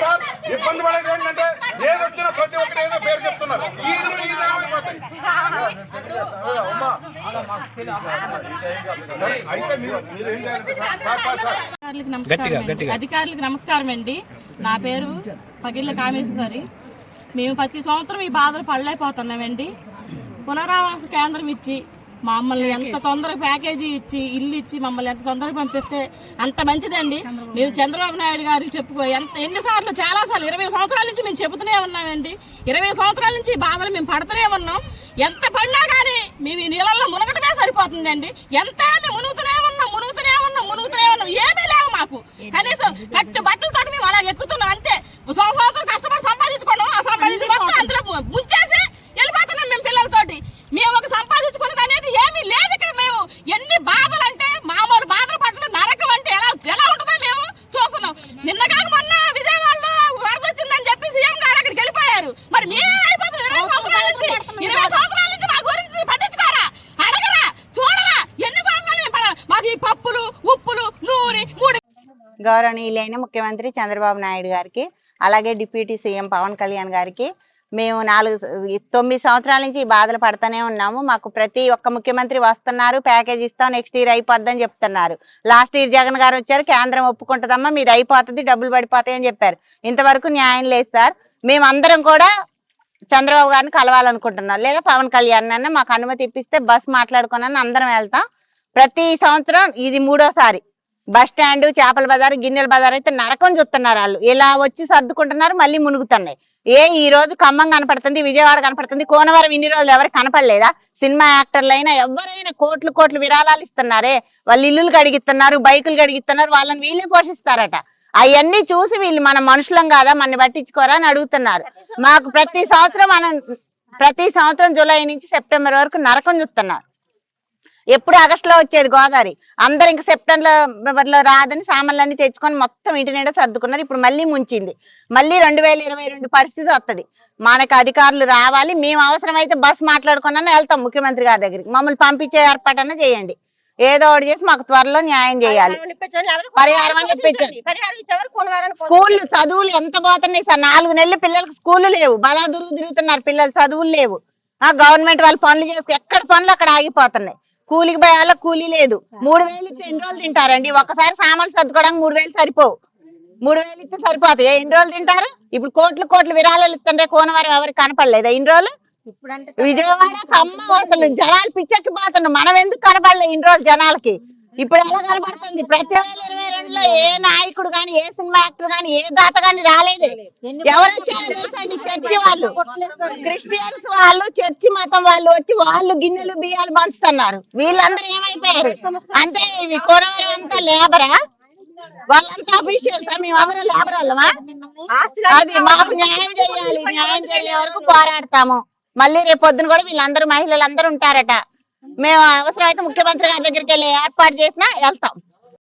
Sir ఇబ్బంది పడేది ఏంటంటే ఏది వచ్చినా ప్రతి ఒక్కరు ఏదో పేరు చెప్తున్నారు. ఈ ఇల్లు ఈ అయిపోతాయి అమ్మా సరే అయితే మీరు మీరు ఏం చేయాలంటే సార్ సార్ సార్ సార్. అధికారులకు నమస్కారం అండి. అధికారులకు నమస్కారం అండి. నా పేరు పగిళ్ళ కామేశ్వరి. మేము ప్రతి సంవత్సరం ఈ బాధలు పడలేకపోతున్నామండి. పునరావాస కేంద్రం ఇచ్చి మమ్మల్ని ఎంత తొందరగా ప్యాకేజీ ఇచ్చి ఇల్లు ఇచ్చి మమ్మల్ని ఎంత తొందరగా పంపిస్తే అంత మంచిదండి. మేము చంద్రబాబు నాయుడు గారికి చెప్పుకో ఎంత ఎన్నిసార్లు చాలా సార్లు ఇరవై సంవత్సరాల నుంచి మేము చెబుతూనే ఉన్నామండి. ఇరవై సంవత్సరాల నుంచి బాధలు మేము పడుతూనే ఉన్నాం. ఎంత పడినా కానీ మేము ఈ నీళ్ళల్లో మునగటమే సరిపోతుందండి. ఎంత మేము మునుగుతూనే ఉన్నాం మునుగుతూనే ఉన్నాం మునుగుతూనే ఉన్నాం. ఏమీ లేవు మాకు. కనీసం కట్టు బట్టలతో మేము అలా ఎక్కుతున్నాం. అంతే. సంవత్సరం సంవత్సరం కష్టపడి సంపాదించుకున్నాం ఆ సంపాదించి మొత్తం అందులో ముంచేసి వెళ్ళిపోతున్నాం మేము పిల్లలతోటి మేము ఒక సంపాదించుకున్నది అనేది ఏమీ లేదు ఇక్కడ మేము ఎన్ని బాధలు అంటే మామూలు బాధలు పట్టడం నరకం అంటే ఎలా ఎలా ఉంటుందో మేము చూస్తున్నాం నిన్న కాక మొన్న విజయవాడలో వరద వచ్చిందని చెప్పి సీఎం గారు అక్కడికి వెళ్ళిపోయారు మరి మేమే అయిపోతున్నాం ఇరవై సంవత్సరాల నుంచి మా గురించి పట్టించుకోరా అడగరా చూడరా ఎన్ని సంవత్సరాలు మేము పడ మాకు ఈ పప్పులు ఉప్పులు నూనె మూడు గౌరవనీయులైన ముఖ్యమంత్రి చంద్రబాబు నాయుడు గారికి అలాగే డిప్యూటీ సీఎం పవన్ కళ్యాణ్ గారికి మేము నాలుగు తొమ్మిది సంవత్సరాల నుంచి ఈ బాధలు పడుతూనే ఉన్నాము. మాకు ప్రతి ఒక్క ముఖ్యమంత్రి వస్తున్నారు ప్యాకేజ్ ఇస్తాం నెక్స్ట్ ఇయర్ అయిపోద్దని చెప్తున్నారు. లాస్ట్ ఇయర్ జగన్ గారు వచ్చారు కేంద్రం ఒప్పుకుంటుందమ్మా మీది అయిపోతుంది డబ్బులు పడిపోతాయని చెప్పారు. ఇంతవరకు న్యాయం లేదు సార్. మేమందరం కూడా చంద్రబాబు గారిని కలవాలనుకుంటున్నారు. లేదా పవన్ కళ్యాణ్ అన్న మాకు అనుమతి ఇప్పిస్తే బస్ మాట్లాడుకున్నాను అందరం వెళ్తాం. ప్రతి సంవత్సరం ఇది మూడోసారి. బస్ స్టాండ్ చేపల బజార్ గిన్నెల బజార్ అయితే నరకం చూస్తున్నారు వాళ్ళు. ఇలా వచ్చి సర్దుకుంటున్నారు మళ్ళీ మునుగుతున్నాయి. ఏ ఈ రోజు ఖమ్మం కనపడుతుంది విజయవాడ కనపడుతుంది కోనవరం ఇన్ని రోజులు ఎవరు కనపడలేదా? సినిమా యాక్టర్లు అయినా ఎవరైనా కోట్లు కోట్లు విరాళాలు ఇస్తున్నారే. వాళ్ళు ఇల్లులు కడిగిస్తున్నారు బైకులు కడిగిస్తున్నారు వాళ్ళని వీళ్ళే పోషిస్తారట. అవన్నీ చూసి వీళ్ళు మన మనుషులం కాదా? మన పట్టించుకోరా అని అడుగుతున్నారు. మాకు ప్రతి సంవత్సరం మనం ప్రతి సంవత్సరం జూలై నుంచి సెప్టెంబర్ వరకు నరకం చూస్తున్నారు. ఎప్పుడు ఆగస్ట్లో వచ్చేది గోదావరి. అందరు ఇంకా సెప్టెంబర్లో రాదని సామాన్లన్నీ తెచ్చుకొని మొత్తం ఇంటి నిండా సర్దుకున్నారు. ఇప్పుడు మళ్ళీ ముంచింది. మళ్ళీ రెండు వేల ఇరవై రెండు పరిస్థితి వస్తది మనకు అధికారులు రావాలి. మేము అవసరమైతే బస్ మాట్లాడుకున్నా వెళ్తాం ముఖ్యమంత్రి గారి దగ్గరికి. మమ్మల్ని పంపించే ఏర్పాటన్నా చేయండి. ఏదో ఒకటి చేసి మాకు త్వరలో న్యాయం చేయాలి. పరిహారం అని. స్కూళ్ళు చదువులు ఎంత పోతున్నాయి సార్? నాలుగు నెలలు పిల్లలకు స్కూళ్ళు లేవు. బలాదురు తిరుగుతున్నారు పిల్లలు చదువులు లేవు. ఆ గవర్నమెంట్ వాళ్ళు పనులు చేసి ఎక్కడ పనులు అక్కడ ఆగిపోతున్నాయి. కూలికి పోయే వాళ్ళకి కూలీ లేదు. మూడు వేలు ఇస్తే ఎన్ని రోజులు తింటారండి? ఒకసారి సామాన్లు సర్దుకోవడానికి మూడు వేలు సరిపోవు. మూడు వేలు ఇస్తే సరిపోతాయి. ఎన్ని రోజులు తింటారు? ఇప్పుడు కోట్లు కోట్లు విరాళాలు ఇస్తుంటే కోనవారం ఎవరికి కనపడలేదా. ఇన్ని రోజులు? విజయవాడ ఖమ్మం అసలు జనాలు పిచ్చెక్కిపోతున్నారు. మనం ఎందుకు కనపడలే ఇన్ని రోజులు జనాలకి? ఇప్పుడు ఎలా కనపడుతుంది ప్రతి వేల ఇరవై రెండులో ఏ నాయకుడు గాని ఏ సినిమా యాక్టర్ గాని ఏ దాత గాని రాలేదు. ఎవరు వచ్చారో తెలుసండి చర్చి వాళ్ళు. క్రిస్టియన్స్ వాళ్ళు చర్చి మతం వాళ్ళు వచ్చి వాళ్ళు గిన్నెలు బియ్యాలు పంచుతున్నారు. వీళ్ళందరూ ఏమైపోయారు? అంటే ఇవి కొనవరం అంతా లేబరా? వాళ్ళంతా అఫీషియల్స్? మేము ఎవరు లేబర్ వాళ్ళమా? అది మాకు న్యాయం చేయాలి. న్యాయం చేయలే వరకు పోరాడతాము. మళ్ళీ రేపు పొద్దున కూడా వీళ్ళందరూ మహిళలందరూ ఉంటారట. మేము అవసరమైతే ముఖ్యమంత్రి గారి దగ్గరికి వెళ్ళి ఏర్పాటు చేసినా వెళ్తాం.